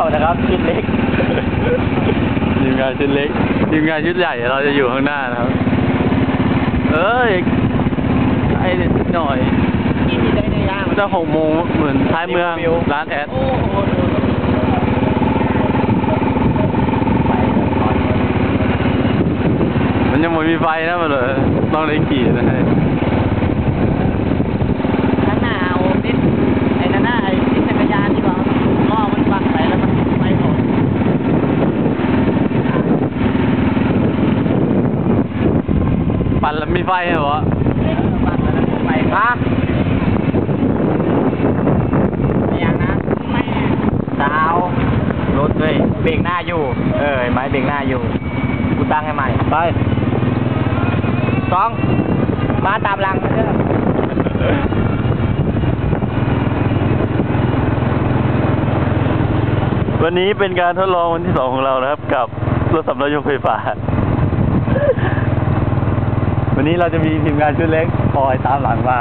านะครับชุดเล็กทีมงานชุดเล็กทีมงานชุดใหญ่เราจะอยู่ข้างหน้านะครับ เอ้ยไอ้หน่อยกนได้น่างจะหกโมงเหมือนท้ายเมืองร้านแอดมันยังไม่มีไฟนะมันเลยต้องได้ขี่นะฮะ ปั่นแล้วมีไฟเหรอบังแล้วมันไปฮะอย่างนะไม่สาวรถเลยเบรกหน้าอยู่ เออไม้เบรกหน้าอยู่ กูตั้งให้ใหม่ไปสองมาตามหลังมาเด้อวันนี้เป็นการทดลองวันที่สองของเรานะครับ กับรถสำรองยกไฟฟ้าวัน นี้เราจะมีทีมงานชุดเล็กคอยตามหลังมา